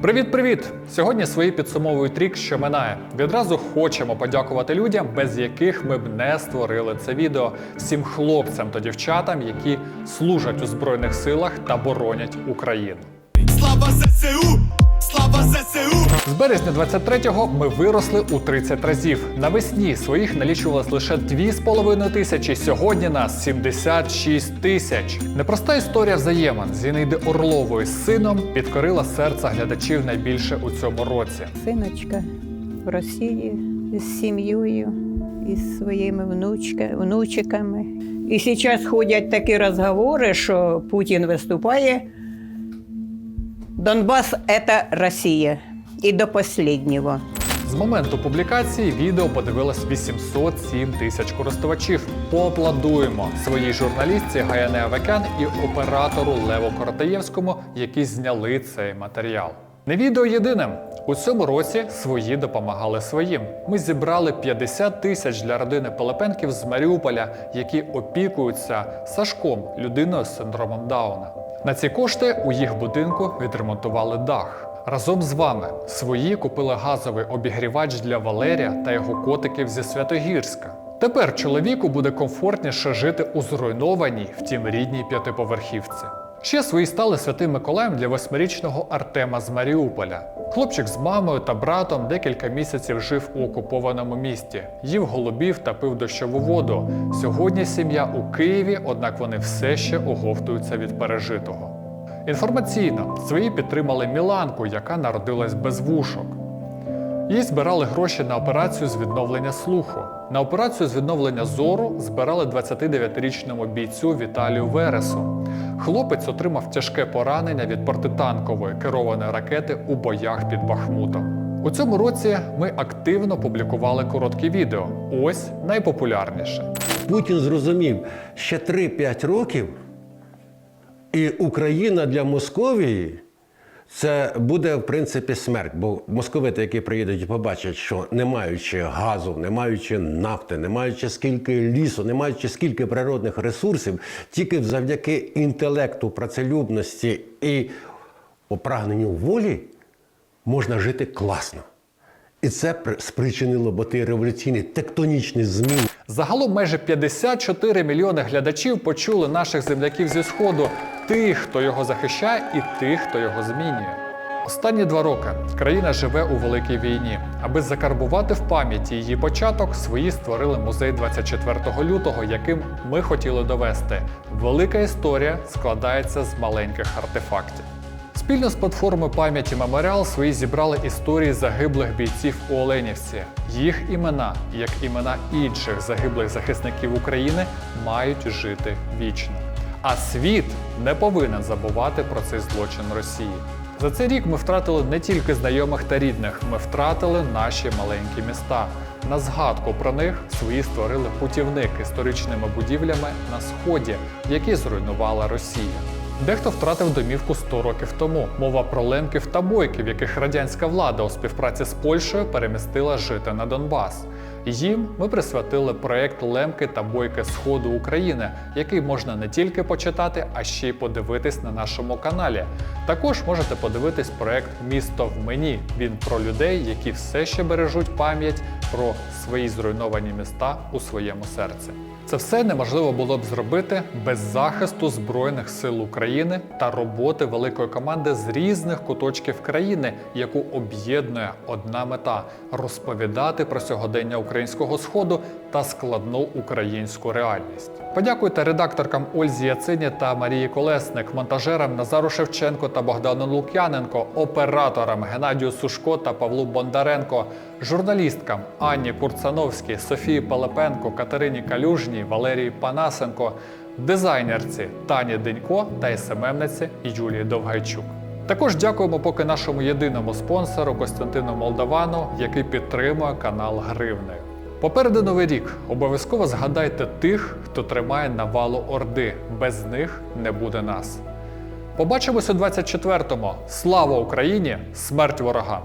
Привіт-привіт! Сьогодні свої підсумовують рік, що минає. Відразу хочемо подякувати людям, без яких ми б не створили це відео. Всім хлопцям та дівчатам, які служать у збройних силах та боронять Україну. Слава ЗСУ! Слава ЗСУ! З березня 23-го ми виросли у 30 разів. Навесні своїх налічувалось лише 2,5 тисячі. Сьогодні нас 76 тисяч. Непроста історія взаємин Зінаїди Орлової з сином підкорила серця глядачів найбільше у цьому році. Синочка в Росії з сім'єю і своїми внучка, внучиками. І зараз ходять такі розговори, що Путін виступає. Донбас це Росія. І до останнього. З моменту публікації відео подивилось 807 тисяч користувачів. Поаплодуємо своїй журналістці Гаяне Авекян і оператору Леву Коротаєвському, які зняли цей матеріал. Не відео єдиним. У цьому році свої допомагали своїм. Ми зібрали 50 тисяч для родини Пилипенків з Маріуполя, які опікуються Сашком, людиною з синдромом Дауна. На ці кошти у їх будинку відремонтували дах. Разом з вами свої купили газовий обігрівач для Валерія та його котиків зі Святогірська. Тепер чоловіку буде комфортніше жити у зруйнованій, втім рідній п'ятиповерхівці. Ще свої стали святим Миколаєм для восьмирічного Артема з Маріуполя. Хлопчик з мамою та братом декілька місяців жив у окупованому місті, їв голубів та пив дощову воду. Сьогодні сім'я у Києві, однак вони все ще оговтуються від пережитого. Інформаційно свої підтримали Міланку, яка народилась без вушок. Їй збирали гроші на операцію з відновлення слуху. На операцію з відновлення зору збирали 29-річному бійцю Віталію Вересу. Хлопець отримав тяжке поранення від протитанкової керованої ракети у боях під Бахмутом. У цьому році ми активно публікували короткі відео. Ось найпопулярніше. Путін зрозумів, ще 3-5 років, і Україна для Московії це буде, в принципі, смерть. Бо московити, які приїдуть і побачать, що не маючи газу, не маючи нафти, не маючи скільки лісу, не маючи скільки природних ресурсів, тільки завдяки інтелекту, працелюбності і прагненню волі можна жити класно. І це при- спричинило бо ті революційні тектонічні зміни. Загалом майже 54 мільйони глядачів почули наших земляків зі сходу, тих, хто його захищає, і тих, хто його змінює. Останні два роки країна живе у великій війні. Аби закарбувати в пам'яті її початок, свої створили музей 24 лютого, яким ми хотіли довести. Велика історія складається з маленьких артефактів. Спільно з платформою пам'яті Меморіал свої зібрали історії загиблих бійців у Оленівці. Їх імена, як імена інших загиблих захисників України, мають жити вічно. А світ не повинен забувати про цей злочин Росії. За цей рік ми втратили не тільки знайомих та рідних, ми втратили наші маленькі міста. На згадку про них свої створили путівник історичними будівлями на сході, які зруйнувала Росія. Дехто втратив домівку 100 років тому. Мова про лемків та бойків, яких радянська влада у співпраці з Польщею перемістила жити на Донбас. Їм ми присвятили проект Лемки та бойки Сходу України, який можна не тільки почитати, а ще й подивитись на нашому каналі. Також можете подивитись проект Місто в мені. Він про людей, які все ще бережуть пам'ять про свої зруйновані міста у своєму серці. Це все неможливо було б зробити без захисту Збройних сил України та роботи великої команди з різних куточків країни, яку об'єднує одна мета розповідати про сьогодення українського сходу та складну українську реальність. Подякуйте редакторкам Ользі Яцині та Марії Колесник, монтажерам Назару Шевченко та Богдану Лук'яненко, операторам Геннадію Сушко та Павлу Бондаренко, журналісткам Анні Курцановській, Софії Пилипенко, Катерині Калюжній, Валерії Панасенко, дизайнерці Тані Денько та СММниці Юлії Довгайчук. Також дякуємо поки нашому єдиному спонсору Костянтину Молдавану, який підтримує канал Гривни. Попереду новий рік. Обов'язково згадайте тих, хто тримає навалу Орди. Без них не буде нас. Побачимось у 24-му. Слава Україні! Смерть ворогам!